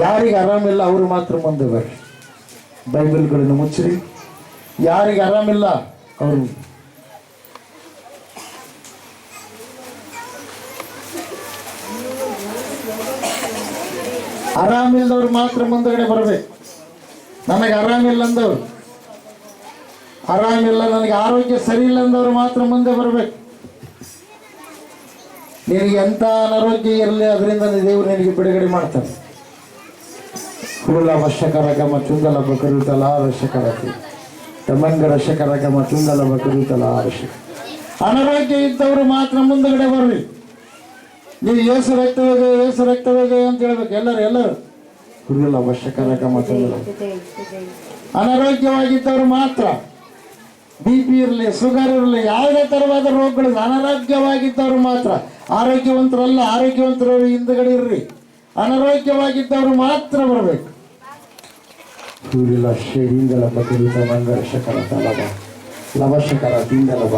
ಯಾರಿಗೆ ಆರಾಮಿಲ್ಲ, ಅವರು ಮಾತ್ರ ಮುಂದೆ ಬರ್ರಿ ಬೈಬಲ್ಗಳನ್ನು ಮುಚ್ಚಿರಿ. ಯಾರಿಗೆ ಆರಾಮಿಲ್ಲ, ಅವರು ಆರಾಮಿಲ್ಲದವ್ರು ಮಾತ್ರ ಮುಂದಗಡೆ ಬರಬೇಕು. ನನಗೆ ಆರಾಮಿಲ್ಲ ಅಂದವ್ರು ಆರಾಮಿಲ್ಲ, ನನಗೆ ಆರೋಗ್ಯ ಸರಿ ಇಲ್ಲ ಅಂದವ್ರು ಮಾತ್ರ ಮುಂದೆ ಬರಬೇಕು. ನಿನಗೆ ಎಂಥ ಅನಾರೋಗ್ಯ ಇರಲಿ, ಅದರಿಂದ ದೇವರು ನಿನಗೆ ಬಿಡುಗಡೆ ಮಾಡ್ತಾನೆ. ಕುರುಳ ವಶಕರಗಮ ಚುಂಗಲ ಬಕರುತಲ ವಶಕರತಿ ತಮಂಗ ಶಕರಗಮ ಚುಂಗಲ ಬಕರುತಲ ವಶಕ ಅನಾರೋಗ್ಯ ಇದ್ದವರು ಮಾತ್ರ ಮುಂದಗಡೆ ಬರ್ರಿ ನೀವು ಏಸು ರಕ್ತವೇಗ ಏಸು ರಕ್ತವೇಗ ಅಂತ ಹೇಳ್ಬೇಕು ಎಲ್ಲರೂ ಎಲ್ಲರೂ. ಕುರುಳ ವಶಕರಗಮ ಚುಂಗಲ. ಅನಾರೋಗ್ಯವಾಗಿದ್ದವರು ಮಾತ್ರ. ಬಿ ಪಿ ಇರಲಿ ಶುಗರ್ ಇರಲಿ, ಯಾವುದೇ ತರವಾದ ರೋಗಗಳು ಅನಾರೋಗ್ಯವಾಗಿದ್ದವರು ಮಾತ್ರ. ಆರೋಗ್ಯವಂತರಲ್ಲ, ಆರೋಗ್ಯವಂತರವರು ಹಿಂದಗಡೆ ಇರ್ರಿ. ಅನಾರೋಗ್ಯವಾಗಿದ್ದವರು ಮಾತ್ರ ಬರಬೇಕು. ಸೂರ್ಯಲ ಹಿಂದಲ ಬಕರಿತ ಮಂಗರ ಶಕರ ತಲಬ ಲವಶಕರ ತಿಂದಲಬ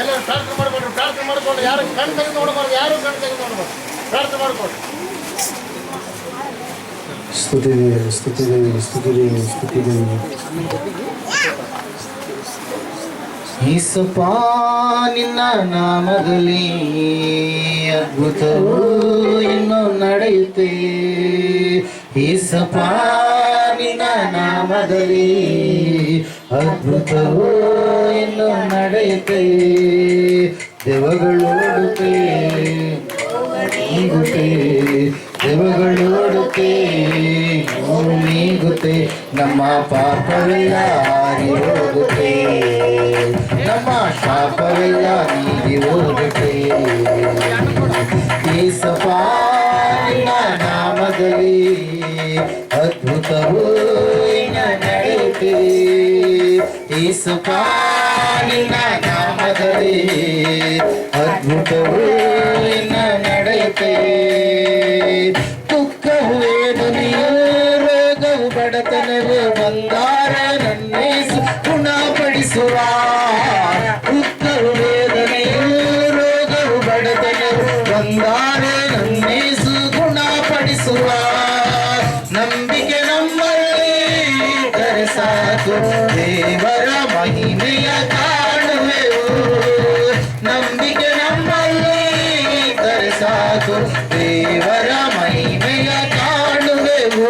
ಎಲ್ಲರೂ ಪ್ರಾರ್ಥನೆ ಮಾಡ್ಕೊಂಡು ಪ್ರಾರ್ಥನೆ ಮಾಡ್ಕೊಂಡು ಯಾರು ಕಣ್ ತೆಗೆದು ನೋಡಬಾರ್ದು, ಯಾರು ಕಣ್ ತೆಗೆದು ನೋಡಬಾರ್ದು. ಪ್ರಾರ್ಥನೆ ಮಾಡ್ಕೊಂಡು. ಸ್ತುತಿ ದೇವಿ ಸ್ತುತಿ ದೇವಿ ಸ್ತುತಿ ದೇವಿ ಸ್ತುತಿ ದೇವಿ ಈಸಪ್ಪ ನಿನ್ನ ನಾಮದಲ್ಲಿ ಅದ್ಭುತವು ಇನ್ನು ನಡೆಯುತ್ತೆ ಈಸಪ್ಪ ನಿನ್ನ ನಾಮದಲ್ಲಿ ಅದ್ಭುತವು ಇನ್ನು ನಡೆಯುತ್ತೆ ದೇವಗಳೋಡುತ್ತೆ ದೆವಗಳೋಡುತ್ತೆ ನೀಗುತ್ತೆ ನಮ್ಮ ಪಾಪವೆಲ್ಲ ಹಾರಿ ಹೋಗುತ್ತೆ ನಮ್ಮ ಶಾಪವೆಲ್ಲ ನೀಡಿ ಹೋಗುತ್ತೆ ಈ ಸಪಾಲಿನ ನಾಮದಲ್ಲಿ ಅದ್ಭುತವು ಇನ್ನ ನಡೆಯುತ್ತೆ ಈ ಸಪಾಲಿನ ನಾಮದಲ್ಲಿ ಅದ್ಭುತವು ನಂಬಿಕೆ ನಮ್ಮಲ್ಲಿ ಇದ್ದರೆ ಸಾಕು ದೇವರ ಮಹಿಮೆಯ ಕಾಣುವೆವು ನಂಬಿಕೆ ನಮ್ಮಲ್ಲಿ ಇದ್ದರೆ ಸಾಕು ದೇವರ ಮಹಿಮೆಯ ಕಾಣುವೆವು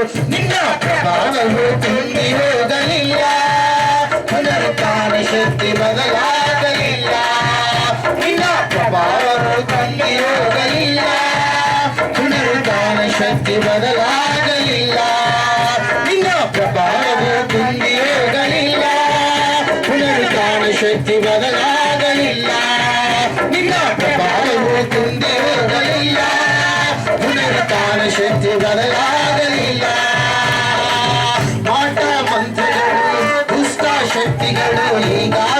ஆசைகளோ நீங்கா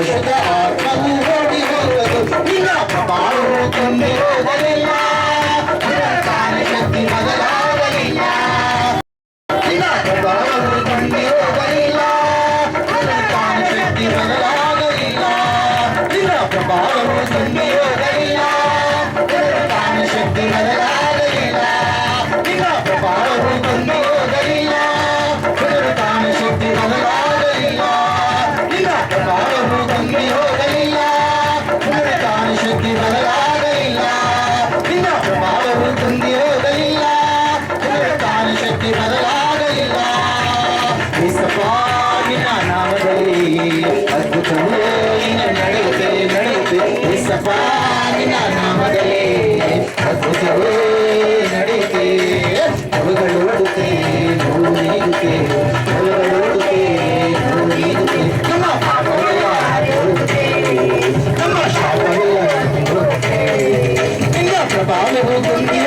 Ayşe de ನಾಮದಲ್ಲಿ ಅದ್ಭುತವೂ ನಡೆಯುತ್ತೆ ಅವುಗಳು ಓಡುತ್ತೆ ನೋವು ನೀಡುತ್ತೆ ಅವುಗಳು ಓಡುತ್ತೆ ನೋವು ನೀಡುತ್ತೆ ನಮ್ಮ ಪಾಪವೆಲ್ಲ ಹೋಗುತ್ತೆ ನಮ್ಮ ಶಾಪವೆಲ್ಲ ಹೋಗುತ್ತೆ ನಿನ್ನ ಪ್ರಭಾವವು ತುಂಬಿರೋದಿಲ್ಲ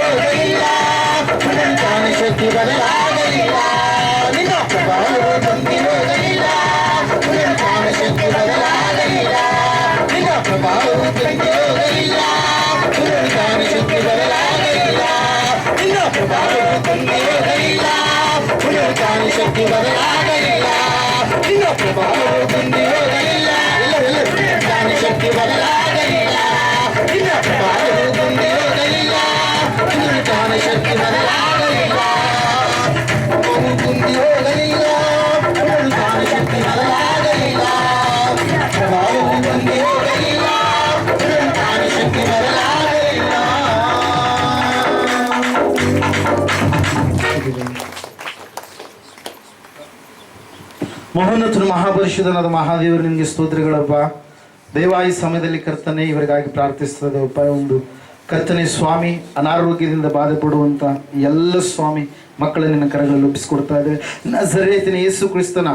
ಪುನರುತ್ಥಾನ ಶಕ್ತಿ ಮಹೋನ್ನತರು ಮಹಾಪರಿಷದನಾದ ಮಹಾದೇವರು ನಿಮಗೆ ಸ್ತೋತ್ರಗಳಪ್ಪ ದೇವಾಯಿ ಸಮಯದಲ್ಲಿ ಕರ್ತನೆ, ಇವರಿಗಾಗಿ ಪ್ರಾರ್ಥಿಸ್ತದೆಪ್ಪ ಒಂದು ಕರ್ತನೆ, ಸ್ವಾಮಿ, ಅನಾರೋಗ್ಯದಿಂದ ಬಾಧೆ ಪಡುವಂಥ ಎಲ್ಲ ಸ್ವಾಮಿ ಮಕ್ಕಳನ್ನ ಕರಗಳಲ್ಲಿ ಒಪ್ಪಿಸಿಕೊಡ್ತಾ ಇದೆ ನಜರೇತಿನ ಯೇಸು ಕ್ರಿಸ್ತನ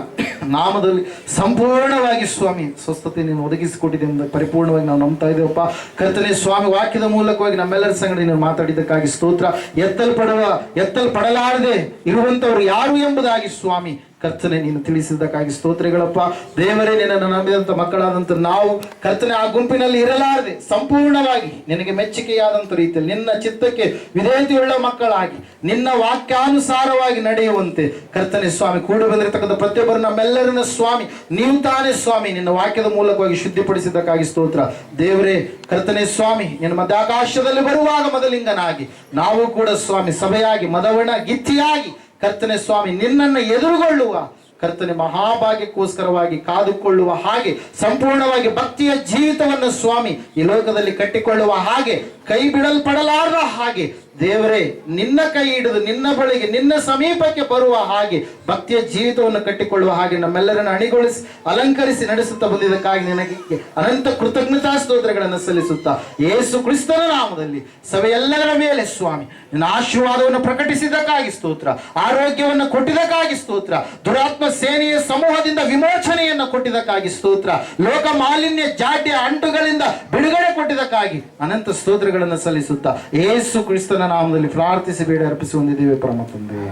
ನಾಮದಲ್ಲಿ ಸಂಪೂರ್ಣವಾಗಿ ಸ್ವಾಮಿ ಸ್ವಸ್ಥತೆ ನೀನು ಒದಗಿಸಿಕೊಟ್ಟಿದೆ ಎಂದು ಪರಿಪೂರ್ಣವಾಗಿ ನಾವು ನಂಬ್ತಾ ಇದ್ದೇವಪ್ಪ. ಕರ್ತನೆ, ಸ್ವಾಮಿ ವಾಕ್ಯದ ಮೂಲಕವಾಗಿ ನಮ್ಮೆಲ್ಲರ ಸಂಗಡ ನೀನು ಮಾತಾಡಿದ್ದಕ್ಕಾಗಿ ಸ್ತೋತ್ರ. ಎತ್ತಲ್ಪಡುವ, ಎತ್ತಲ್ಪಡಲಾರದೆ ಇರುವಂಥವ್ರು ಯಾರು ಎಂಬುದಾಗಿ ಸ್ವಾಮಿ ಕರ್ತನೆ, ನೀನು ತಿಳಿಸಿದ್ದಕ್ಕಾಗಿ ಸ್ತೋತ್ರಗಳಪ್ಪ. ದೇವರೇ, ನಿನ್ನನ್ನು ನಂಬಿದಂಥ ಮಕ್ಕಳಾದಂತ ನಾವು ಕರ್ತನೆ, ಆ ಗುಂಪಿನಲ್ಲಿ ಇರಲಾರದೆ, ಸಂಪೂರ್ಣವಾಗಿ ನಿನಗೆ ಮೆಚ್ಚುಗೆಯಾದಂಥ ರೀತಿಯಲ್ಲಿ ನಿನ್ನ ಚಿತ್ತಕ್ಕೆ ವಿಧೇಯತೆಯುಳ್ಳ ಮಕ್ಕಳಾಗಿ, ನಿನ್ನ ವಾಕ್ಯಾನುಸಾರವಾಗಿ ನಡೆಯುವಂತೆ ಕರ್ತನೆ ಸ್ವಾಮಿ, ಕೂಡಿ ಬಂದಿರತಕ್ಕಂಥ ಪ್ರತಿಯೊಬ್ಬರು ನಮ್ಮೆಲ್ಲರನ್ನ ಸ್ವಾಮಿ, ನೀವು ತಾನೇ ಸ್ವಾಮಿ, ನಿನ್ನ ವಾಕ್ಯದ ಮೂಲಕವಾಗಿ ಶುದ್ಧಿಪಡಿಸಿದ್ದಕ್ಕಾಗಿ ಸ್ತೋತ್ರ. ದೇವರೇ, ಕರ್ತನೆ ಸ್ವಾಮಿ, ನಿನ್ನ ಮಧ್ಯಾಕಾಶದಲ್ಲಿ ಬರುವಾಗ ಮೊದಲಿಂಗನಾಗಿ, ನಾವು ಕೂಡ ಸ್ವಾಮಿ ಸಭೆಯಾಗಿ, ಮದವಣ, ಗಿತ್ತಿಯಾಗಿ ಕರ್ತನೆ ಸ್ವಾಮಿ, ನಿನ್ನನ್ನು ಎದುರುಗೊಳ್ಳುವ, ಕರ್ತನೆ ಮಹಾಭಾಗ್ಯಕ್ಕೋಸ್ಕರವಾಗಿ ಕಾದುಕೊಳ್ಳುವ ಹಾಗೆ, ಸಂಪೂರ್ಣವಾಗಿ ಭಕ್ತಿಯ ಜೀವಿತವನ್ನು ಸ್ವಾಮಿ ಈ ಲೋಕದಲ್ಲಿ ಕಟ್ಟಿಕೊಳ್ಳುವ ಹಾಗೆ, ಕೈ ಬಿಡಲ್ಪಡಲಾರ ಹಾಗೆ ದೇವರೇ, ನಿನ್ನ ಕೈ ಹಿಡಿದು ನಿನ್ನ ಬಳಿಗೆ, ನಿನ್ನ ಸಮೀಪಕ್ಕೆ ಬರುವ ಹಾಗೆ ಭಕ್ತಿಯ ಜೀವಿತವನ್ನು ಕಟ್ಟಿಕೊಳ್ಳುವ ಹಾಗೆ ನಮ್ಮೆಲ್ಲರನ್ನು ಅಣಿಗೊಳಿಸಿ, ಅಲಂಕರಿಸಿ ನಡೆಸುತ್ತಾ ಬಂದಿದ್ದಕ್ಕಾಗಿ ನಿನಗೆ ಅನಂತ ಕೃತಜ್ಞತಾ ಸ್ತೋತ್ರಗಳನ್ನು ಸಲ್ಲಿಸುತ್ತಾ ಯೇಸು ಕ್ರಿಸ್ತನ ನಾಮದಲ್ಲಿ ಸಭೆಯೆಲ್ಲರ ಮೇಲೆ ಸ್ವಾಮಿ, ನಿನ್ನ ಆಶೀರ್ವಾದವನ್ನು ಪ್ರಕಟಿಸಿದ್ದಕ್ಕಾಗಿ ಸ್ತೋತ್ರ, ಆರೋಗ್ಯವನ್ನು ಕೊಟ್ಟಿದ್ದಕ್ಕಾಗಿ ಸ್ತೋತ್ರ, ದುರಾತ್ಮ ಸೇನೆಯ ಸಮೂಹದಿಂದ ವಿಮೋಚನೆಯನ್ನು ಕೊಟ್ಟಿದ್ದಕ್ಕಾಗಿ ಸ್ತೋತ್ರ, ಲೋಕ ಮಾಲಿನ್ಯ ಜಾಡ್ಯ ಅಂಟುಗಳಿಂದ ಬಿಡುಗಡೆ ಕೊಟ್ಟಿದ್ದಕ್ಕಾಗಿ ಅನಂತ ಸ್ತೋತ್ರಗಳನ್ನು ಸಲ್ಲಿಸುತ್ತಾ ಯೇಸು ಕ್ರಿಸ್ತನ ನಾಮದಲ್ಲಿ ಪ್ರಾರ್ಥಿಸಿ ಬೇಡ ಅರ್ಪಿಸಿ ಹೊಂದಿದ್ದೇವೆ ಪರಮ ತಂದೆ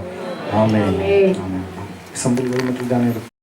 ಆಮೇಲೆ. ಸಂಬಂಧಗಳು ಮತ್ತು ಜ್ಞಾನ ಇರುತ್ತೆ.